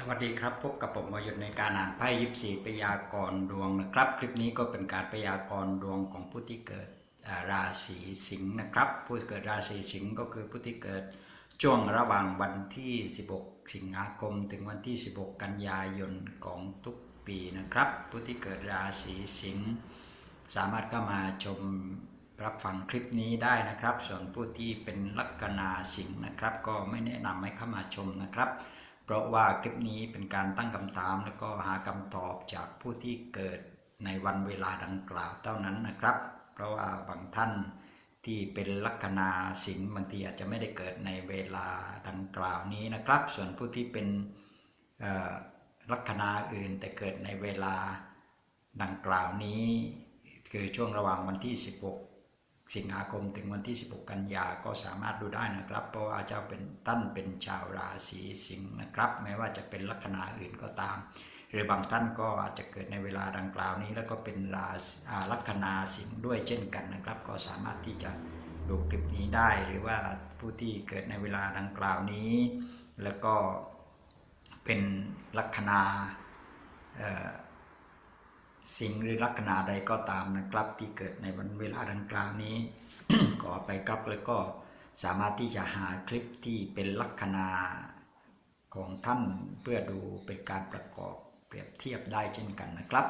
สวัสดีครับ พบกับผมวยุทธในการอ่านไพ่ยิปซีพยากรณ์ดวงนะครับ คลิปนี้ก็เป็นการพยากรณ์ดวงของผู้ที่เกิดราศีสิงห์นะครับ ผู้เกิดราศีสิงห์ก็คือผู้ที่เกิดช่วงระหว่างวันที่ 16 สิงหาคม ถึงวันที่ 16 กันยายนของทุกปีนะครับ ผู้ที่เกิดราศีสิงห์สามารถเข้ามาชมรับฟังคลิปนี้ได้นะครับ ส่วนผู้ที่เป็นลัคนาสิงห์นะครับ ก็ไม่แนะนำให้เข้ามาชมนะครับ เพราะว่าคลิปนี้เป็นการตั้งคำถามแล้วก็หาคำตอบจากผู้ที่เกิดในวันเวลาดังกล่าวเท่านั้นนะครับ เพราะว่าบางท่านที่เป็นลัคนาสิงห์บางทีอาจจะไม่ได้เกิดในเวลาดังกล่าวนี้นะครับ ส่วนผู้ที่เป็นลัคนาอื่นแต่เกิดในเวลาดังกล่าวนี้ คือช่วงระหว่างวันที่ 16 สิงหาคมถึงวันที่ 16 กันยาก็สามารถดูได้นะครับ เพราะว่าเจ้าเป็นตั้นเป็นชาวราศีสิงห์นะครับแม้ว่าจะเป็นลัคนาอื่นก็ตาม หรือบางท่านก็อาจจะเกิดในเวลาดังกล่าวนี้ แล้วก็เป็นราศีอ่าลัคนาสิงห์ด้วยเช่นกันนะครับ ก็สามารถที่จะดูคลิปนี้ได้ หรือว่าผู้ที่เกิดในเวลาดังกล่าวนี้ แล้วก็เป็นลัคนาเอ่อ สิ่งหรือลัคนาใดก็ตามนะครับ ที่เกิดในวันเวลาดังกล่าวนี้ขอไปครับแล้วก็สามารถที่จะหาคลิปที่เป็นลัคนาของท่านเพื่อดูเป็นการประกอบเปรียบเทียบได้เช่นกันนะครับ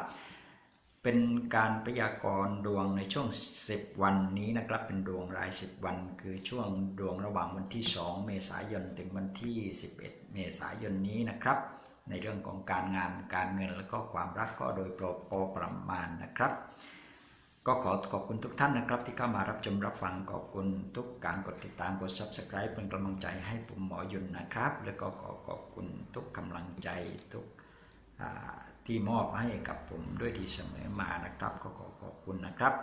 เป็นการพยากรณ์ดวงในช่วง 10 วันนี้นะครับ เป็นดวงราย 10 วัน คือช่วงดวงระหว่างวันที่ 2 เมษายนถึงวันที่ 11 เมษายนนี้นะครับ ในเรื่องของการงานการเงินและก็ความรักก็โดยโปรโปรประมาณนะครับ ก็ขอขอบคุณทุกท่านนะครับ ที่เข้ามารับชมรับฟังขอบคุณทุกการกดติดตามกด subscribe เป็นกำลังใจให้ผมหมอยุนนะครับ แล้วก็ขอขอบคุณทุกกำลังใจทุกที่มอบให้กับผมด้วยดีเสมอมานะครับ ก็ขอขอบคุณนะครับ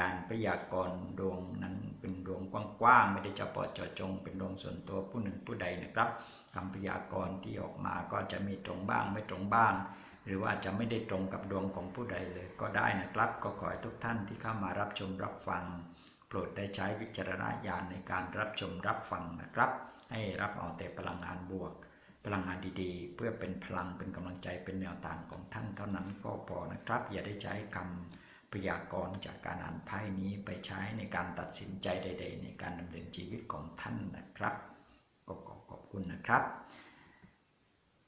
การพยากรณ์ดวงนั้นเป็นดวงกว้างๆไม่ได้เฉพาะเจาะจง เป็นดวงส่วนตัวผู้หนึ่งผู้ใดนะครับคำพยากรณ์ที่ออกมาก็จะมีตรงบ้างไม่ตรงบ้าง หรือว่าจะไม่ได้ตรงกับดวงของผู้ใดเลยก็ได้นะครับ ก็ขอให้ทุกท่านที่เข้ามารับชมรับฟัง โปรดได้ใช้วิจารณญาณในการรับชมรับฟังนะครับ ให้รับเอาแต่พลังงานบวก พลังงานดีๆ เพื่อเป็นพลังเป็นกำลังใจเป็นแนวทางของท่านเท่านั้นก็พอนะครับ อย่าได้ใช้คำพ ยากรณ์จากการอ่านไพ่นี้ไปใช้ในการตัดสินใจใด ๆ ในการดำเนินชีวิตของท่านนะครับก็ขอขอบคุณนะครับ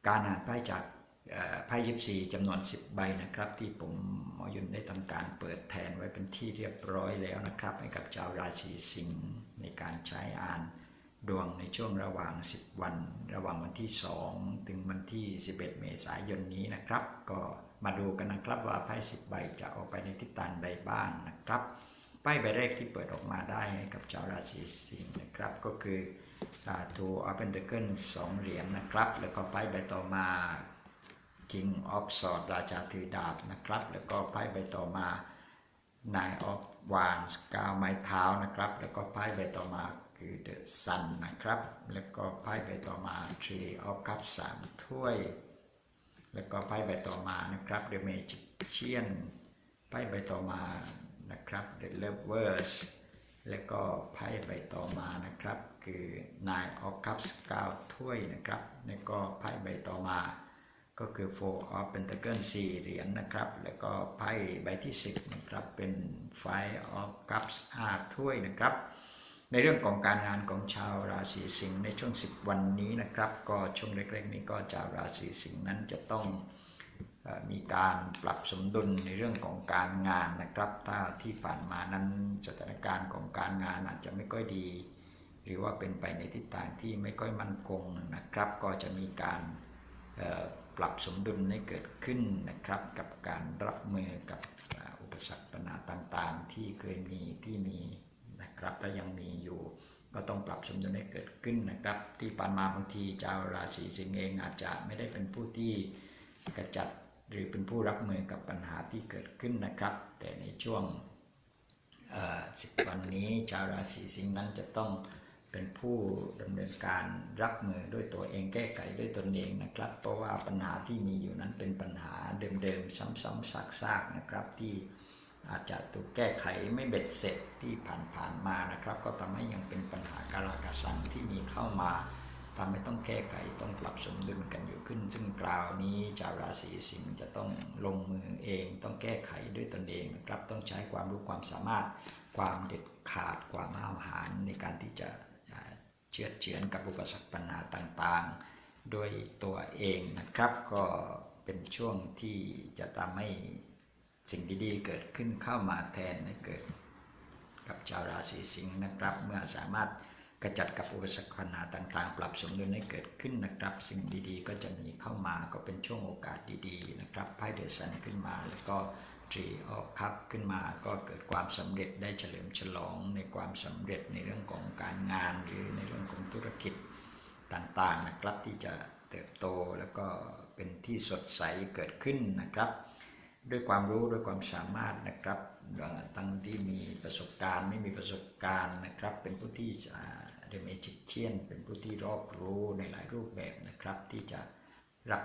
การอ่านไพ่จากไพ่ยิปซีจำนวน 10 ใบนะครับ ที่ผมหมอยุนได้ทำการเปิดแทนไว้เป็นที่เรียบร้อยแล้วนะครับ ให้กับชาวราศีสิงห์ในการใช้อ่านดวงในช่วงระหว่าง 10 วัน ระหว่างวันที่ 2 ถึงวันที่ 11 เมษายนนี้นะครับ ก็ มาดูกันนะครับว่าไพ่10ใบจะออกไปในทิศทางใดบ้างนะครับไพ่ใบแรกที่เปิดออกมาได้ให้กับชาวราศีสิงห์นะครับ ก็คือทูออเปนเตอร์เกิลสองเหรียญนะครับ แล้วก็ไพ่ใบต่อมา King of Swords ราชาถือดาบนะครับ แล้วก็ไพ่ใบต่อมา Nine of Wands ก้าวไม้เท้านะครับ แล้วก็ไพ่ใบต่อมาคือ The Sun นะครับ แล้วก็ไพ่ใบต่อมา Tree of Cups สามถ้วย แล้วก็ไพ่ใบต่อมานะครับ The Magician ไพ่ใบต่อมานะครับ The Lovers แล้วก็ไพ่ใบต่อมานะครับ คือ Nine of Cups 9ถ้วยนะครับแล้วก็ไพ่ใบต่อมา ก็คือ Four of Pentacles 4เหรียญนะครับ แล้วก็ไพ่ใบที่ 10 นะครับ เป็น Five of Cups 5ถ้วยนะครับ ในเรื่องของการงานของชาวราศีสิงห์ในช่วง 10 วันนี้นะครับ ก็ช่วงเล็กๆนี้ก็ชาวราศีสิงห์นั้นจะต้องมีการปรับสมดุลในเรื่องของการงานนะครับ ถ้าที่ผ่านมานั้นสถานการณ์ของการงานอาจจะไม่ค่อยดี หรือว่าเป็นไปในทิศทางที่ไม่ค่อยมั่นคงนะครับ ก็จะมีการปรับสมดุลให้เกิดขึ้นนะครับ กับการรับมือกับอุปสรรคปัญหาต่างๆ ที่เคยมีที่มี นะครับและยังมีอยู่ก็ต้องปรับสมดุลให้เกิดขึ้นนะครับ ที่ผ่านมาบางทีชาวราศีสิงห์เองอาจจะไม่ได้เป็นผู้ที่กระจัดหรือเป็นผู้รับมือกับปัญหาที่เกิดขึ้นนะครับ แต่ในช่วงสิบวันนี้ชาวราศีสิงห์นั้นจะต้องเป็นผู้ดำเนินการรับมือด้วยตัวเองแก้ไขด้วยตนเองนะครับ เพราะว่าปัญหาที่มีอยู่นั้นเป็นปัญหาเดิมๆ ซ้ำๆซากๆนะครับที่ อาจจะถูกแก้ไขไม่เบ็ดเสร็จที่ผ่านๆมานะครับ ก็ทำให้ยังเป็นปัญหาการากสังที่มีเข้ามาทำให้ต้องแก้ไขต้องปรับสมดุลกันอยู่ขึ้น ซึ่งคราวนี้ชาวราศีสิงห์จะต้องลงมือเอง ต้องแก้ไขด้วยตนเองนะครับต้องใช้ความรู้ความสามารถ ความเด็ดขาดความห้าวหาญในการที่จะเชื้อเฉือนกับอุปสรรคปัญหาต่างๆโดยตัวเองนะครับ ก็เป็นช่วงที่จะทำให้ สิ่งดีๆเกิดขึ้นเข้ามาแทนให้เกิด กับชาวราศีสิงห์นะครับ เมื่อสามารถกระจัดกับอุปสรรคปัญหาต่างๆ ปรับสมดุลให้เกิดขึ้นนะครับ สิ่งดีๆ ก็จะมีเข้ามาก็เป็นช่วงโอกาสดีๆนะครับไพ่เดซันขึ้นมาแล้วก็ทรีออกคัพขึ้นมาก็เกิดความสำเร็จได้เฉลิมฉลองในความสำเร็จในเรื่องของการงานหรือในเรื่องของธุรกิจต่างๆนะครับที่จะเติบโตแล้วก็เป็นที่สดใสเกิดขึ้นนะครับ ด้วยความรู้ด้วยความสามารถนะครับทั้งที่มีประสบการณ์ไม่มีประสบการณ์นะครับ เป็นผู้ที่เรียกเอจิเชียน เป็นผู้ที่รอบรู้ในหลายรูปแบบนะครับ ที่จะรัก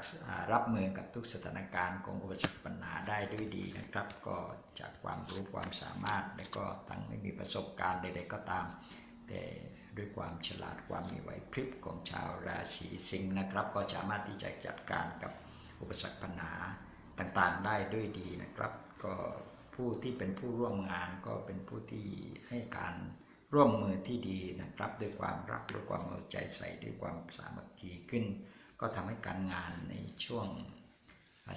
รับมือกับทุกสถานการณ์ของอุปสรรคปัญหาได้ด้วยดีนะครับ ก็จากความรู้ความสามารถ และก็ทั้งไม่มีประสบการณ์ใดๆก็ตาม แต่ด้วยความฉลาดความมีไหวพริบของชาวราศีสิงห์นะครับ ก็สามารถที่จะจัดการกับอุปสรรคปัญหา ต่างๆได้ด้วยดีนะครับ ก็ผู้ที่เป็นผู้ร่วมงานก็เป็นผู้ที่ให้การร่วมมือที่ดีนะครับ ด้วยความรักด้วยความเอาใจใส่ด้วยความสามัคคีขึ้น ก็ทำให้การงานในช่วง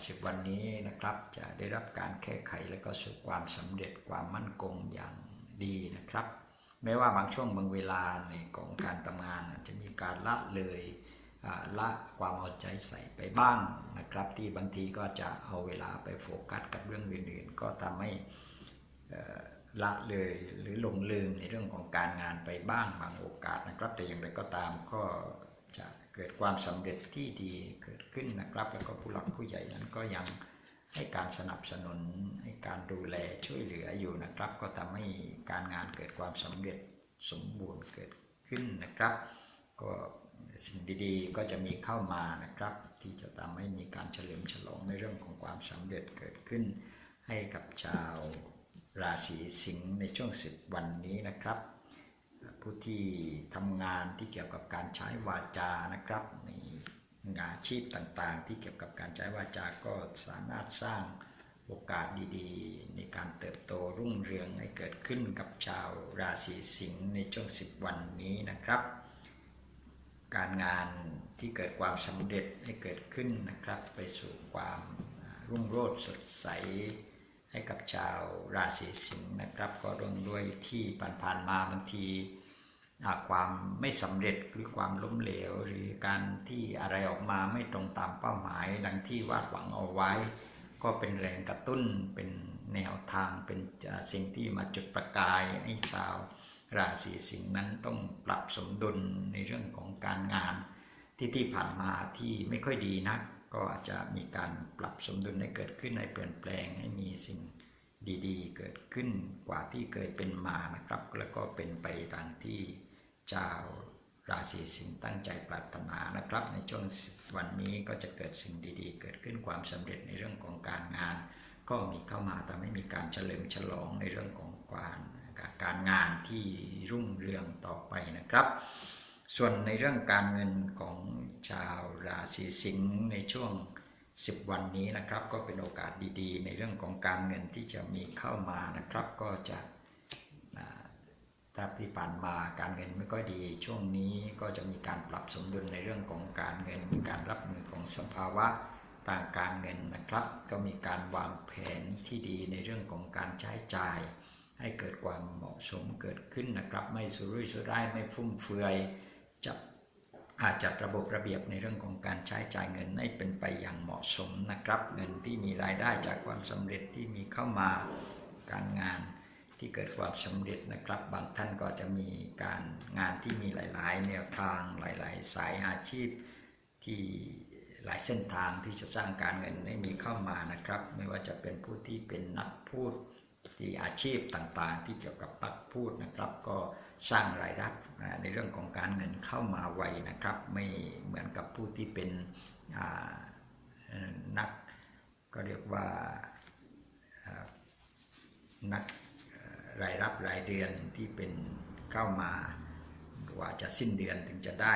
สิบวันนี้นะครับ จะได้รับการแก้ไขและก็สู่ความสำเร็จความมั่นคงอย่างดีนะครับแม้ว่าบางช่วงบางเวลาในของการทำงานจะมีการละเลย ละความเอาใจใส่ไปบ้างนะครับ ที่บางทีก็จะเอาเวลาไปโฟกัสกับเรื่องอื่นๆ ก็ทำให้ละเลยหรือหลงลืมในเรื่องของการงานไปบ้างบางโอกาสนะครับ แต่อย่างไรก็ตามก็จะเกิดความสำเร็จที่ดีเกิดขึ้นนะครับ แล้วก็ผู้หลักผู้ใหญ่นั้นก็ยังให้การสนับสนุนให้การดูแลช่วยเหลืออยู่นะครับ ก็ทำให้การงานเกิดความสำเร็จสมบูรณ์เกิดขึ้นนะครับ ก็ สิ่งดีๆ ก็จะมีเข้ามานะครับ ที่จะทำให้มีการเฉลิมฉลองในเรื่องของความสำเร็จเกิดขึ้น ให้กับชาวราศีสิงห์ในช่วงสิบวันนี้นะครับ ผู้ที่ทำงานที่เกี่ยวกับการใช้วาจานะครับในงานอาชีพต่างๆ ที่เกี่ยวกับการใช้วาจาก็สามารถสร้างโอกาสดีๆ ในการเติบโตรุ่งเรืองให้เกิดขึ้นกับชาวราศีสิงห์ในช่วงสิบวันนี้นะครับ การงานที่เกิดความสำเร็จให้เกิดขึ้นนะครับ ไปสู่ความรุ่งโรจน์สดใส ให้กับชาวราศีสิงห์นะครับ ก็ร่วงด้วยที่ผ่านๆมาบางทีความไม่สำเร็จหรือความล้มเหลว หรือการที่อะไรออกมาไม่ตรงตามเป้าหมายดังที่วาดหวังเอาไว้ ก็เป็นแรงกระตุ้นเป็นแนวทางเป็นสิ่งที่มาจุดประกายให้ชาวราศีสิงห์นั้นต้องปรับ สมดุลในเรื่องของการงานที่ที่ผ่านมาที่ไม่ค่อยดีนักก็อาจจะมีการปรับสมดุลให้เกิดขึ้นให้เปลี่ยนแปลงให้มีสิ่งดีๆ เกิดขึ้นกว่าที่เคยเป็นมานะครับ แล้วก็เป็นไปดังที่เจ้าราศีสิงห์ตั้งใจปรารถนานะครับ ในช่วงวันนี้ก็จะเกิดสิ่งดีๆ เกิดขึ้นความสำเร็จในเรื่องของการงาน ก็มีเข้ามาทำให้มีการเฉลิมฉลองในเรื่องของการ การงานที่รุ่งเรืองต่อไปนะครับ ส่วนในเรื่องการเงินของชาวราศีสิงห์ในช่วง 10 วันนี้นะครับ ก็เป็นโอกาสดีๆ ในเรื่องของการเงินที่จะมีเข้ามานะครับ ก็จะถ้าที่ผ่านมาการเงินไม่ก็ดีช่วงนี้ก็จะมีการปรับสมดุลในเรื่องของการเงินมีการรับมือของสภาวะทางการเงินนะครับ ก็มีการวางแผนที่ดีในเรื่องของการใช้จ่าย ให้เกิดความเหมาะสมเกิดขึ้นนะครับ ไม่สุรุ่ยสุร่ายไม่ฟุ่มเฟือยจับอาจจัดระบบระเบียบในเรื่องของการใช้จ่ายเงินให้เป็นไปอย่างเหมาะสมนะครับ เงินที่มีรายได้จากความสำเร็จที่มีเข้ามาการงานที่เกิดความสำเร็จนะครับ บางท่านก็จะมีการงานที่มีหลาย ๆ แนวทางหลาย ๆ สายอาชีพที่หลายเส้นทางที่จะสร้างการเงินให้มีเข้ามานะครับ ไม่ว่าจะเป็นผู้ที่เป็นนักพูด ที่อาชีพต่างๆ ที่เกี่ยวกับปักพูดนะครับ ก็สร้างรายรับในเรื่องของการเงินเข้ามาไวนะครับ ไม่เหมือนกับผู้ที่เป็นนักก็เรียกว่านักรายรับรายเดือนที่เป็นเข้ามากว่าจะสิ้นเดือนถึงจะได้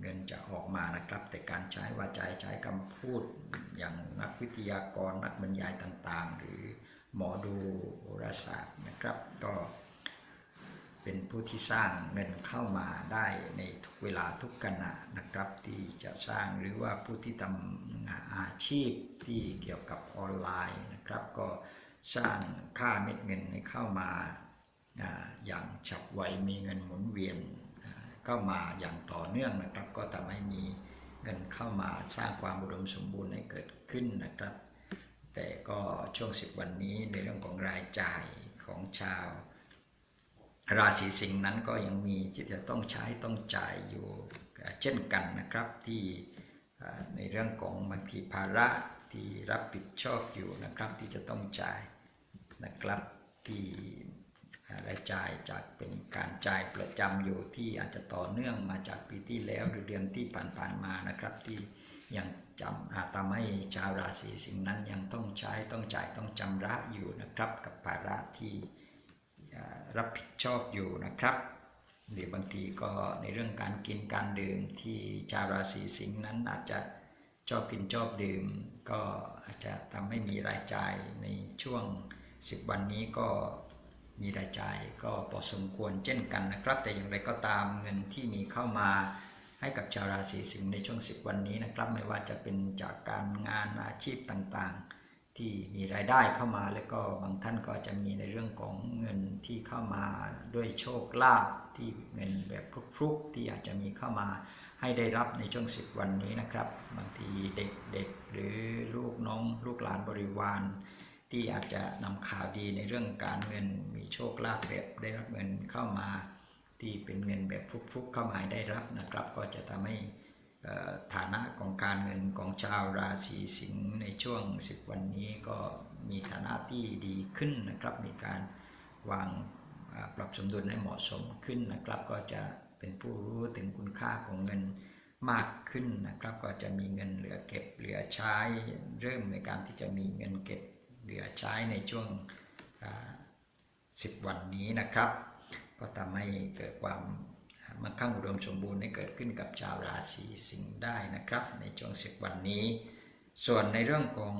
เงินจะออกมานะครับ แต่การใช้วาจาใช้คำพูดอย่างนักวิทยากรนักบรรยายต่างๆ หรือ หมอดูโหราศาสตร์นะครับ ก็เป็นผู้ที่สร้างเงินเข้ามาได้ในทุกเวลาทุกขณะนะครับที่จะสร้างหรือว่าผู้ที่ทำอาชีพที่เกี่ยวกับออนไลน์นะครับ ก็สร้างค่าเม็ดเงินให้เข้ามาอย่างฉับไวมีเงินหมุนเวียนเข้ามาอย่างต่อเนื่องนะครับ ก็ทำให้มีเงินเข้ามาสร้างความอุดมสมบูรณ์ให้เกิดขึ้นนะครับ แต่ก็ช่วงสิบวันนี้ในเรื่องของรายจ่ายของชาว ราศีสิงห์นั้นก็ยังมีที่จะต้องใช้ต้องจ่ายอยู่เช่นกันนะครับที่ในเรื่องของบางทีภาระที่รับผิดชอบอยู่นะครับที่จะต้องจ่ายนะครับที่รายจ่ายจากเป็นการจ่ายประจำอยู่ที่อาจจะต่อเนื่องมาจากปีที่แล้วหรือเดือนที่ผ่านๆมานะครับที่ ยังจำอาจทำให้ชาวราศีสิงห์นั้นยังต้องใช้ต้องจ่ายต้องจำระอยู่นะครับ กับภาระที่รับผิดชอบอยู่นะครับหรือบางทีก็ในเรื่องการกินการดื่มที่ชาวราศีสิงห์นั้นอาจจะชอบกินชอบดื่ม ก็อาจจะทำให้มีรายจ่ายในช่วง 10 วันนี้ก็มีรายจ่ายก็พอสมควรเช่นกันนะครับ แต่อย่างไรก็ตามเงินที่มีเข้ามา ให้กับชาวราศีสิงห์ในช่วง 10 วันนี้นะครับ ไม่ว่าจะเป็นจากการงานอาชีพต่างๆ ที่มีรายได้เข้ามา แล้วก็บางท่านก็จะมีในเรื่องของเงินที่เข้ามาด้วยโชคลาภที่เงินแบบฟลุกๆ ที่อาจจะมีเข้ามาให้ได้รับในช่วง 10 วันนี้นะครับ บางทีเด็กๆหรือลูกน้องลูกหลานบริวารที่อาจจะนำข่าวดีในเรื่องการเงินมีโชคลาภแบบได้รับเงินเข้ามา ที่เป็นเงินแบบฟลุกๆเข้ามาได้รับนะครับ ก็จะทำให้ฐานะของการเงินของชาวราศีสิงห์ในช่วง 10 วันนี้ก็มีฐานะที่ดีขึ้นนะครับ มีการวางปรับสมดุลให้เหมาะสมขึ้นนะครับ ก็จะเป็นผู้รู้ถึงคุณค่าของเงินมากขึ้นนะครับ ก็จะมีเงินเหลือเก็บเหลือใช้ เริ่มในการที่จะมีเงินเก็บเหลือใช้ในช่วง 10 วันนี้นะครับ ก็ทำให้เกิดความมั่งคั่งอุดมสมบูรณ์ให้เกิดขึ้นกับชาวราศีสิงห์ได้นะครับ ในช่วง10วันนี้ ส่วนในเรื่องของ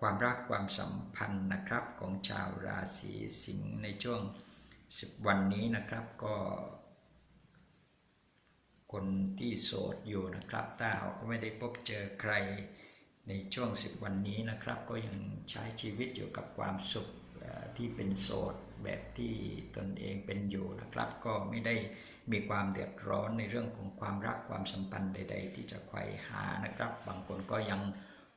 ความรักความสัมพันธ์นะครับของชาวราศีสิงห์ในช่วง10วันนี้นะครับก็คนที่โสดอยู่นะครับถ้าหากว่าไม่ได้พบเจอใครในช่วง10วันนี้นะครับ ก็ยังใช้ชีวิตอยู่กับความสุขที่เป็นโสด แบบที่ตนเองเป็นอยู่นะครับ ก็ไม่ได้มีความเดือดร้อนในเรื่องของความรักความสัมพันธ์ใด ๆ ที่จะไขว่หานะครับ บางคนก็ยัง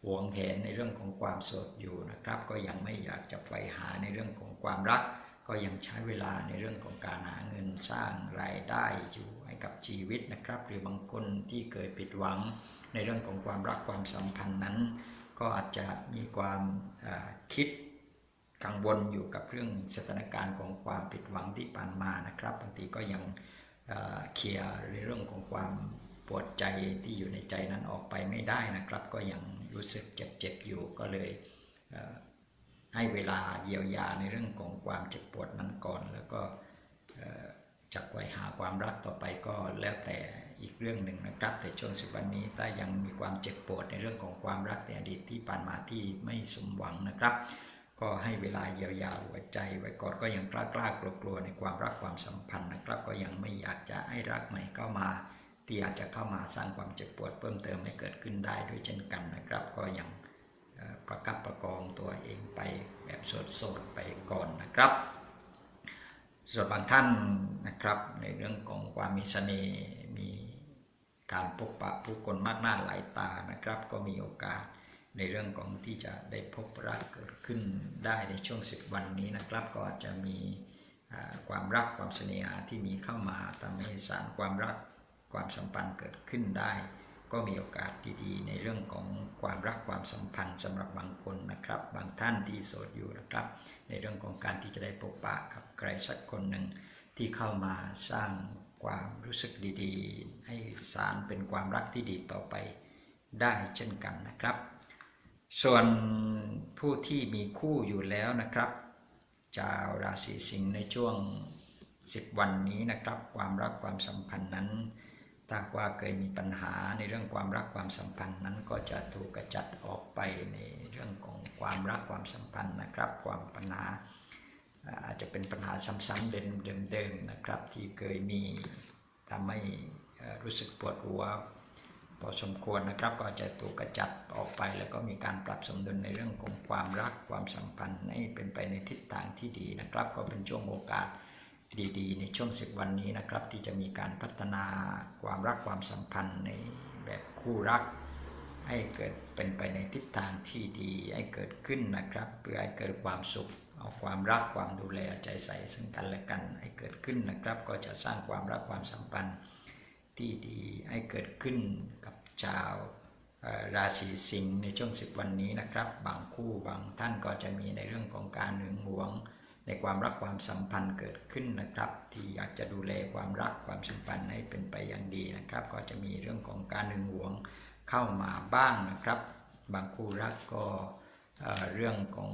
หวงแหนในเรื่องของความโสดอยู่นะครับ ก็ยังไม่อยากจะไขว่หาในเรื่องของความรัก ก็ยังใช้เวลาในเรื่องของการหาเงินสร้างรายได้อยู่ให้กับชีวิตนะครับ หรือบางคนที่เคยผิดหวังในเรื่องของความรักความสัมพันธ์นั้น ก็อาจจะมีความคิด กังวลอยู่กับเรื่องสถานการณ์ของความผิดหวังที่ผ่านมานะครับบางทีก็ยังเเคลียร์ในเรื่องของความปวดใจที่อยู่ในใจนั้นออกไปไม่ได้นะครับ ก็ยังรู้สึกเจ็บๆอยู่ก็เลยเให้เวลาเยียวยาในเรื่องของความเจ็บปวดนั้นก่อน แล้วก็จะไกวหาความรักต่อไปก็แล้วแต่อีกเรื่องหนึ่งนะครับ แต่ช่วงสิบวันนี้ถ้ายังมีความเจ็บปวดในเรื่องของความรักในอดีตที่ผ่านมาที่ไม่สมหวังนะครับ ก็ให้เวลาเยียวยาหัวใจไว้ก่อนก็ยังกล้ากล้ากลัวกลัวในความรักความสัมพันธ์นะครับ ก็ยังไม่อยากจะให้รักใหม่เข้ามา ที่อาจจะเข้ามาสร้างความเจ็บปวดเพิ่มเติมให้เกิดขึ้นได้ด้วยเช่นกันนะครับ ก็ยังประคับประคองตัวเองไปแบบโสดๆไปก่อนนะครับ ส่วนบางท่านนะครับในเรื่องของความมีเสน่ห์มีการพบปะผู้คนมากหน้าหลายตานะครับ ก็มีโอกาส ในเรื่องของที่จะได้พบรักเกิดขึ้นได้ในช่วง 10 วันนี้นะครับ ก็อาจจะมีความรักความเสน่หาที่มีเข้ามาทำให้สารความรักความสัมพันธ์เกิดขึ้นได้ ก็มีโอกาสดีๆ ในเรื่องของความรักความสัมพันธ์สำหรับบางคนนะครับ บางท่านที่โสดอยู่นะครับ ในเรื่องของการที่จะได้พบปะกับใครสักคนหนึ่งที่เข้ามาสร้างความรู้สึกดีๆ ให้สารเป็นความรักที่ดีต่อไปได้เช่นกันนะครับ ส่วนผู้ที่มีคู่อยู่แล้วนะครับชาวราศีสิงห์ในช่วง 10 วันนี้นะครับ ความรักความสัมพันธ์นั้นถ้าว่าเคยมีปัญหาในเรื่องความรักความสัมพันธ์นั้นก็จะถูกกระจัดออกไปในเรื่องของความรักความสัมพันธ์นะครับ ความปัญหาอาจจะเป็นปัญหาซ้ำๆเดิมๆนะครับ ที่เคยมีทำให้รู้สึกปวดหัว พอสมควรนะครับก็จะถูกกระจัดออกไป แล้วก็มีการปรับสมดุลในเรื่องของความรักความสัมพันธ์ให้เป็นไปในทิศทางที่ดีนะครับ ก็เป็นช่วงโอกาสดีๆ ในช่วงสิบวันนี้นะครับ ที่จะมีการพัฒนาความรักความสัมพันธ์ในแบบคู่รัก ให้เกิดเป็นไปในทิศทางที่ดีให้เกิดขึ้นนะครับ เพื่อให้เกิดความสุขเอาความรักความดูแลใจใส่ซึ่งกันและกันให้เกิดขึ้นนะครับ ก็จะสร้างความรักความสัมพันธ์ ที่ดีให้เกิดขึ้นกับชาวราศีสิงห์ในช่วงสิบวันนี้นะครับ บางคู่บางท่านก็จะมีในเรื่องของการหึงหวง ในความรักความสัมพันธ์เกิดขึ้นนะครับ ที่อยากจะดูแลความรักความสัมพันธ์ให้เป็นไปอย่างดีนะครับ ก็จะมีเรื่องของการหึงหวงเข้ามาบ้างนะครับ บางคู่รักก็เรื่องของ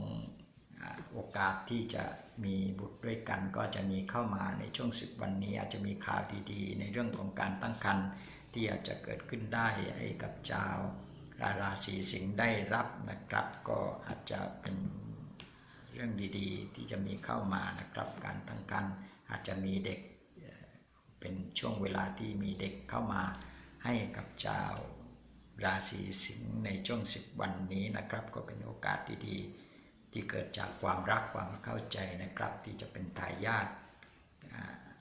โอกาสที่จะมีบุตรด้วยกันก็จะมีเข้ามาในช่วงสิบวันนี้อาจจะมีข่าวดีๆ ในเรื่องของการตั้งครรภ์ที่อาจจะเกิดขึ้นได้ให้กับชาวราราศีสิงห์ได้รับนะครับ ก็อาจจะเป็นเรื่องดีๆ ที่จะมีเข้ามานะครับ การตั้งครรภ์อาจจะมีเด็กเอ่อเป็นช่วงเวลาที่มีเด็กเข้ามาให้กับชาวราศีสิงห์ในช่วงสิบวันนี้นะครับ ก็เป็นโอกาสดีๆ ที่เกิดจากความรักความเข้าใจนะครับ ที่จะเป็นทายาท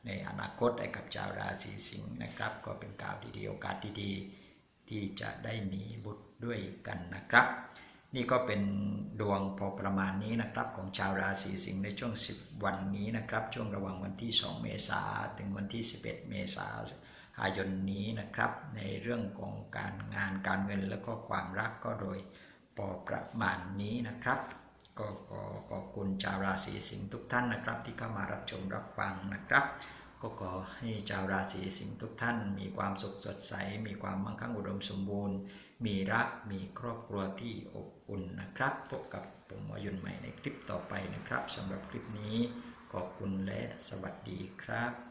ในอนาคตให้กับชาวราศีสิงห์นะครับ ก็เป็นข่าวดีๆโอกาสดีๆ ที่จะได้มีบุตรด้วยกันนะครับ นี่ก็เป็นดวงพอประมาณนี้นะครับของชาวราศีสิงห์ในช่วง 10 วันนี้นะครับ ช่วงระหว่างวันที่ 2 เมษาถึงวันที่ 11 เมษายนนี้นะครับ ในเรื่องของการงานการเงินแล้วก็ความรักก็โดยพอประมาณนี้นะครับ ก็ขอบคุณชาวราศีสิงห์ทุกท่านนะครับ ที่เข้ามารับชมรับฟังนะครับ ก็ขอให้ชาวราศีสิงห์ทุกท่าน มีความสุขสดใส มีความมั่งคั่งอุดมสมบูรณ์ มีรักมีครอบครัวที่อบอุ่นนะครับพบกับผมวายุนใหม่ในคลิปต่อไปนะครับสำหรับคลิปนี้ขอบคุณและสวัสดีครับ